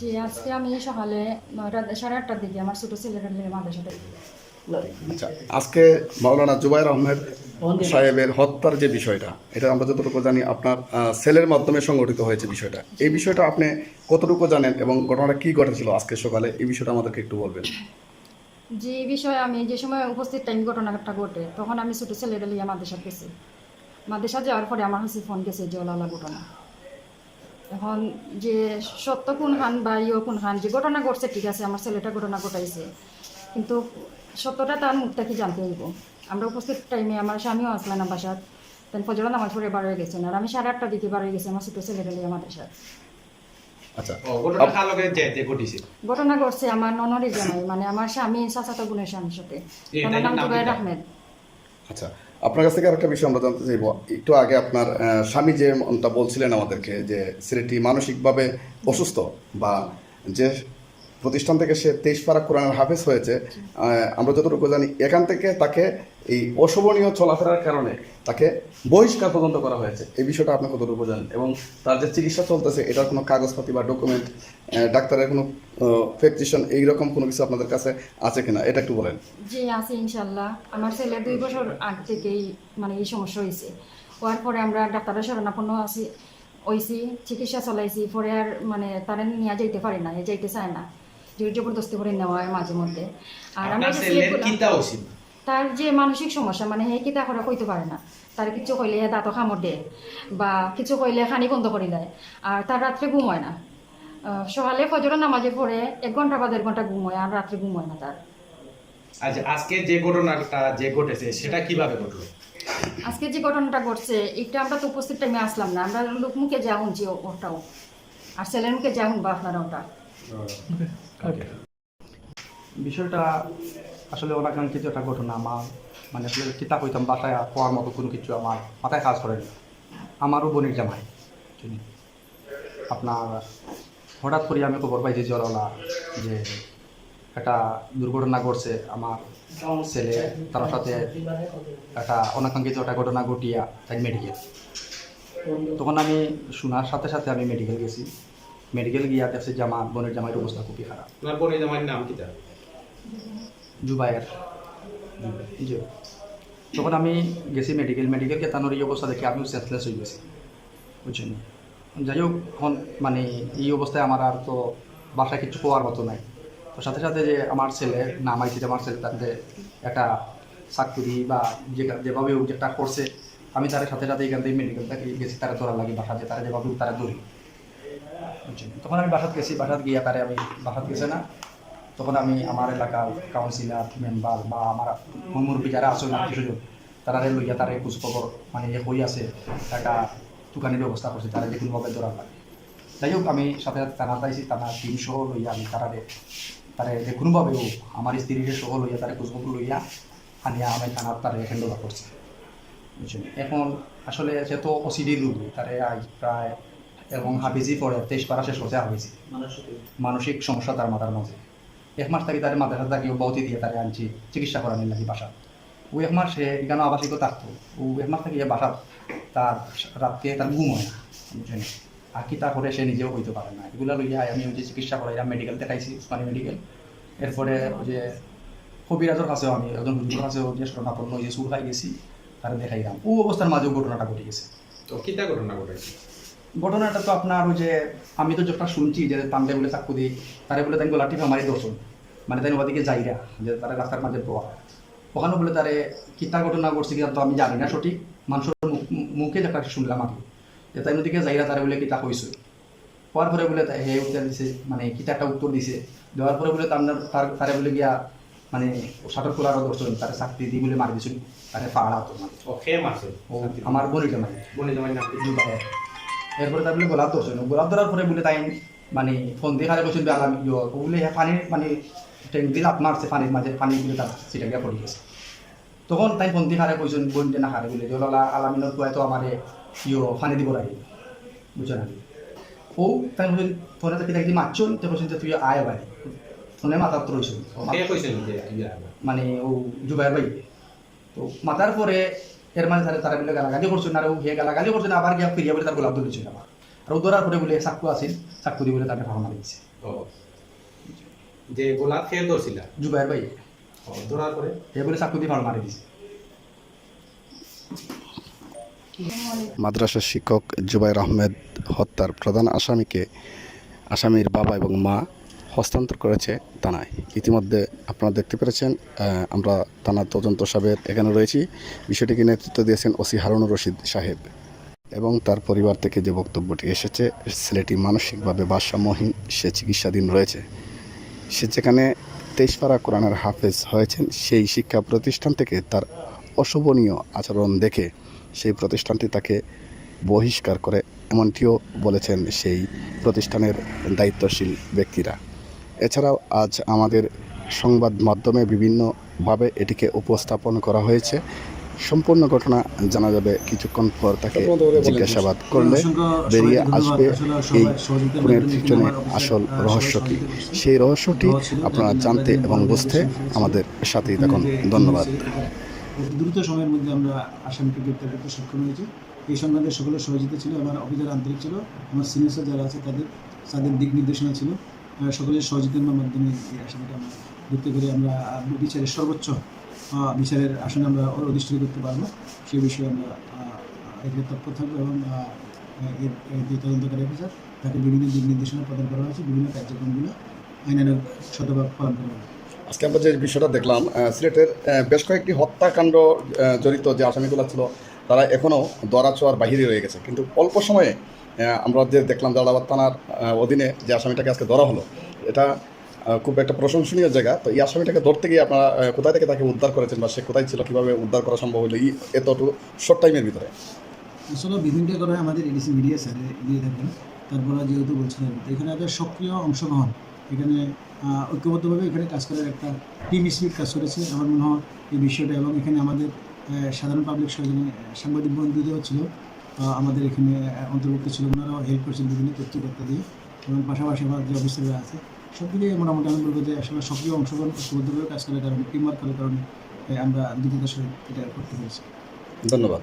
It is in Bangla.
জি আজকে আমি সকালে নয়টা সাড়ে আটটার দিকে আমার ছোটো ছেলেটা নিয়ে মাদ্রাসাতে আচ্ছা আজকে মাওলানা জুবাইর আহমেদ সাহেবের হত্যার যে বিষয়টা এটা আমরা যতটুকু জানি আপনার সেলের মাধ্যমে সংগঠিত হয়েছে বিষয়টা। এই বিষয়টা আপনি কতটুকু জানেন এবং ঘটনাটা কি ঘটেছিল আজকে সকালে? এই বিষয়টা আমাদেরকে একটু বলবেন। যে বিষয়ে আমি যে সময় উপস্থিত টাইম ঘটনাটা ঘটে তখন আমি ছোটো ছেলেটা নিয়ে মাদ্রাসা গেছি। মাদ্রাসা যাওয়ার পরে আমার কাছে ফোন গেছে যে ওলালা ঘটনা। এখন যে সত্য কোন খান বা ইয়ে কোন খান যে ঘটনা ঘটছে ঠিক আছে আমার ছেলেটা ঘটনা ঘটাইছে। কিন্তু সত্যটা তার মুখ থেকে জানতে হইব? আমরা উপস্থিত টাইমে আমার স্বামীও আসলে না বাসাত তেন ফজর নামাজ পড়ে বার হয়ে গেছেন আর আমি সাড়ে আটটা দিকে বার হয়ে গেছি আমার ছোটো ছেলেটা নিয়ে আমাদের সাথে। ঘটনা ঘটিছে? ঘটনা ঘটছে আমার ননরি জামাই মানে আমার স্বামী চাচাতো বোনের স্বামীর সাথে। নাম নাম জুবাইর আহমেদ। আচ্ছা। আপনার কাছ থেকে আরেকটা বিষয় আমরা জানতে চাইব। একটু আগে আপনার স্বামী যে মনটা বলছিলেন আমাদেরকে যে ছেলেটি মানসিকভাবে অসুস্থ বা যে প্রতিষ্ঠান থেকে সে তেইশ পারা কোরআনের হাফেজ হয়েছে আমরা যতটুকু জানি, এখান থেকে তাকে এই অশোভনীয় চলাফেরার কারণে তাকে বহিষ্কার পর্যন্ত করা হয়েছে। এই বিষয়টা আপনি কতটুকু জানেন? এবং তার যে চিকিৎসা চলতেছে, এটার কোনো কাগজপাতি বা ডকুমেন্ট ডাক্তারের কোনো প্রেসক্রিপশন এইরকম কোনো কিছু আপনাদের কাছে আছে কিনা? এটা একটু বলেন। জি, আছে ইনশাল্লাহ আমার ছেলে দুই বছর আগ থেকেই মানে এই সমস্যা হয়েছে। হওয়ার পরে আমরা ডাক্তারের শরণাপন্ন আছি ওইসি চিকিৎসা চলাইছি, পরে আর মানে তারা নিয়ে যাইতে পারি না যাইতে চায় না। জোর জবরদস্তি করে নেওয়া হয় মাঝে মধ্যে। আর আমরা যে তার যে মানসিক সমস্যা মানে হে কিতা করে কইতে পারে না। তার কিছু কইলে হে দাঁত কামড় দেয় বা কিছু কইলে খানি বন্ধ করে দেয়। আর তার রাত্রে ঘুম হয় না। সকালে ফজর নামাজে পড়ে এক ঘণ্টা বা দেড় ঘণ্টা ঘুম হয় আর রাত্রে ঘুম হয় না তার। আচ্ছা আজকে যে ঘটনাটা যে ঘটেছে সেটা কীভাবে ঘটলো? আজকে যে ঘটনাটা ঘটছে এটা আমরা তো উপস্থিত টাইমে আসলাম না। আমরা লোক মুখে যা শুনছি ও- ওটাও। আর ছেলের মুখে যা শুনব আপনারা ওটা বিষয়টা আসলে অনাকাঙ্ক্ষিত একটা ঘটনা আমার। মানে আসলে কিতাব হইতাম বাসায় হওয়ার মতো কোনো কিছু আমার মাথায় কাজ করে না। আমারও বোনের জামাই। আপনার হঠাৎ করে আমি খবর পাইছি জলওয়ালা যে একটা দুর্ঘটনা ঘটছে আমার ছেলে, তার সাথে একটা অনাকাঙ্ক্ষিত একটা ঘটনা ঘটিয়া তাই মেডিকেল তখন আমি শোনার সাথে সাথে আমি মেডিকেল গেছি। মেডিকেল গিয়া দেখছি যে আমার বোনের জামাইয়ের অবস্থা খুবই খারাপ। আপনার বোনের জামাইয়ের নাম কিতা জুবাইয়ের জি তখন আমি গেছি মেডিকেল মেডিকেল গেতানোর এই অবস্থা দেখে আমিও সেন্সলেস হয়ে গেছি বুঝছেন? যাই হোক এখন মানে এই অবস্থায় আমার আর তো বাসায় কিছু পাওয়ার মতো নাই। তো সাথে সাথে যে আমার ছেলে নামাইছে যে আমার ছেলে তাতে একটা চাকরি বা যে যেভাবে হোক যেটা করছে আমি তার সাথে সাথে এখান থেকে মেডিকেল থেকে গেছি তারা ধরা লাগে বাসাতে তারা যেভাবে তারা ধরি। তখন আমি বাসাত গেছি, বাসাত গিয়ে তারে আমি বাসাত গেছে না, তখন আমি আমার এলাকার কাউন্সিলর মেম্বার বা আমার মুরব্বী যারা আসল আত্মীয় তারা লইয়া তারা খোঁজ খবর মানে যে হই আছে, একটা দোকানের ব্যবস্থা করছে, তারা যে কোনোভাবে ধরা লাগে। যাই হোক, আমি সাথে সাথে টানা পাইছি টানা সহ লইয়া আমি তারারে, তারে যে কোনোভাবে হোক, আমার স্ত্রীর সহ লইয়া তারে খোঁজ খবর লইয়া আনিয়া আমি থানার তারে হ্যান্ড ওভার করছি। বুঝছেন? এখন আসলে সে তো ওসিডি রুগী, তারে আজ প্রায় এবং হাফিজি পরে তেইশ পারা শেষ করছে হাফিজি। মানসিক সমস্যা তার মাথার মাঝে এক মাস থাকি তার সাথে কেউ বৌতি দিয়ে তারে আনছি চিকিৎসা করানোর লাগি বাসা। ও এক মাস সে এখানে আবাসিক থাকতো। ও এক মাস থাকি বাসা তার রাত্রে তার ঘুম হয় না। বুঝছেন? আর কি তা করে সে নিজেও হইতে পারে না। এগুলা লইয়া আমি যে চিকিৎসা করাইলাম মেডিকেল দেখাইছি, উসমানী মেডিকেল এরপরে ওই যে কবিরাজের কাছেও আমি, একজন হুজুরের কাছেও যে শরণাপন্ন যে সুর খাই গেছি, তারা দেখাইলাম। ও অবস্থার মাঝেও ঘটনাটা ঘটে গেছে। তো কিতা ঘটনা ঘটেছে ঘটনাটা তো আপনার ওই যে আমি তো যেটা শুনছি যে তান্ডে বলে চাকু দিই তারে বলে তাই লাঠি মারি দর্শন মানে তাই ওদিকে যাইরা যে তারা রাস্তার মাঝে পাওয়া ওখানে বলে তারে কিতা ঘটনা ঘটছে কিনা তো আমি জানি না সঠিক? মানুষের মুখ- যেটা শুনলাম কি যে তাই ওদিকে যাইরা তারে বলে কিতা কইছে হওয়ার পরে বলে হে উত্তর দিছে মানে কিতা একটা উত্তর দিছে? দেওয়ার পরে বলে তার তার তারে বলে গিয়া মানে সাটক তোলার দর্শন তারে চাকরি দি বলে মারি দিছিল তারে পাড়া হতো মানে। আমার বোনিটা মানে কি? দুবাই এরপরে তার বলে গোলাপ ধরছে। না গোলাপ ধরার পরে বলে তাই মানে ফোন দিয়ে খালে বলছেন আলাম ইয়ে বলে হ্যাঁ পানির মানে দিয়ে লাত মারছে পানির মাঝে পানি বলে তার সেটা গিয়ে পড়ে গেছে। তখন তাই ফোন দিয়ে খারে কইছেন বোনটে না খারে বলে জলালা আলামিনের কুয়ায় তো আমার ইয়ে পানি দিব লাগে। বুঝছ না ও তাই বলছেন ফোনে তাকে দেখি মারছন তো বলছেন যে তুই আয় বাড়ি ফোনে মাথার তো রয়েছেন মানে ও জুবাইর ভাই। তো মাতার পরে এর মানে তারা তারা বলে গালাগালি করছেন আর হে গালাগালি করছেন আবার গিয়া ফিরিয়া বলে তার গোলাপ ধরেছেন আবার। আর ধরার পরে বলে চাকু আছিল চাকু দিয়ে বলে তাকে ভাড়া মারি দিচ্ছে ও। যে গোলা খেয়ে ধরছিল? জুবাইর ভাই। ধরার পরে? এ বলে চাকু দিয়ে ভালো মারি দিছে মাদ্রাসার শিক্ষক জুবাইর আহমেদ হত্যার প্রধান আসামিকে আসামির বাবা এবং মা হস্তান্তর করেছে থানায়। ইতিমধ্যে আপনারা দেখতে পেরেছেন আমরা থানার তদন্ত সাহেব এখানে রয়েছি। বিষয়টিকে নেতৃত্ব দিয়েছেন ওসি হারুনুর রশিদ সাহেব এবং তার পরিবার থেকে যে বক্তব্যটি এসেছে, ছেলেটি মানসিকভাবে ভারসাম্যহীন, সে চিকিৎসাধীন রয়েছে। সে যেখানে তেইশপাড়া কোরআনের হাফেজ হয়েছেন, সেই শিক্ষা প্রতিষ্ঠান থেকে তার অশোভনীয় আচরণ দেখে সেই প্রতিষ্ঠানটি তাকে বহিষ্কার করে, এমনটিও বলেছেন সেই প্রতিষ্ঠানের দায়িত্বশীল ব্যক্তিরা। এছাড়াও আজ আমাদের সংবাদ মাধ্যমে বিভিন্নভাবে এটিকে উপস্থাপন করা হয়েছে। সম্পূর্ণ ঘটনা জানা যাবে কিছুক্ষণ পর তাকে জিজ্ঞাসাবাদ করলে বেরিয়ে আসবে এই খুনের পিছনে আসল রহস্য কী? সেই রহস্যটি আপনারা জানতে এবং বুঝতে আমাদের সাথেই থাকুন। ধন্যবাদ। দ্রুত সময়ের মধ্যে আমরা আসামিকে গ্রেপ্তার করতে সক্ষম হয়েছি। এই সংক্রান্তে সকলের সহযোগিতা ছিল আমার অফিসার আন্তরিক ছিল আমার সিনিয়র যারা আছে তাদের তাদের দিক নির্দেশনা ছিল। সকলের সহযোগিতার মাধ্যমে আসামিটা আমরা ধরতে করে আমরা বিচারের সর্বোচ্চ বিচারের আসনে আমরা অধিষ্ঠিত করতে পারব। সেই বিষয়ে আমরা এর তৎপর থাকব এবং যে তদন্তকারী অফিসার, তাকে বিভিন্ন দিক নির্দেশনা প্রদান করা হয়েছে, বিভিন্ন কার্যক্রমগুলো আইনানুগ শতভাগ পালন করা হবে আজকে আমরা যে বিষয়টা দেখলাম সিলেটের বেশ কয়েকটি হত্যাকাণ্ড জড়িত যে আসামিগুলো ছিল তারা এখনও দরা ছোঁয়ার বাহিরে রয়ে গেছে। কিন্তু অল্প সময়ে আমরা যে দেখলাম জালাবাদ থানার অধীনে যে আসামিটাকে আজকে ধরা হলো, এটা খুব একটা প্রশংসনীয় জায়গা। তো এই আসামিটাকে ধরতে গিয়ে আপনারা কোথায় থেকে তাকে উদ্ধার করেছেন বা সে কোথায় ছিল, কীভাবে উদ্ধার করা সম্ভব হলো, এই এতটুকু শর্ট টাইমের ভিতরে। আসলে বিভিন্ন করে আমাদের এডিসি মিডিয়া স্যারে দিয়ে থাকেন। তারপরে যেহেতু বলছিলেন এখানে একটা সক্রিয় অংশগ্রহণ। এখানে ঐক্যবদ্ধভাবে এখানে কাজ করার একটা টিম স্পিড কাজ করেছে। আমার মনে হয় এই বিষয়টা এবং এখানে আমাদের সাধারণ পাবলিক সাংবাদিক বন্ধুদেরও ছিল আমাদের এখানে অন্তর্ভুক্ত ছিল, ওনারাও হেল্প করছেন বিভিন্ন তথ্যকর্তা দিয়ে এবং পাশাপাশি আমার যে অফিসাররা আছে সব মিলিয়ে মোটামুটি আমি বলব যে আসলে সক্রিয় অংশগ্রহণ ঐক্যবদ্ধভাবে কাজ করার কারণে টিম ওয়ার্ক করার কারণে আমরা দ্রুততার সহিত এটা করতে পেরেছি। ধন্যবাদ।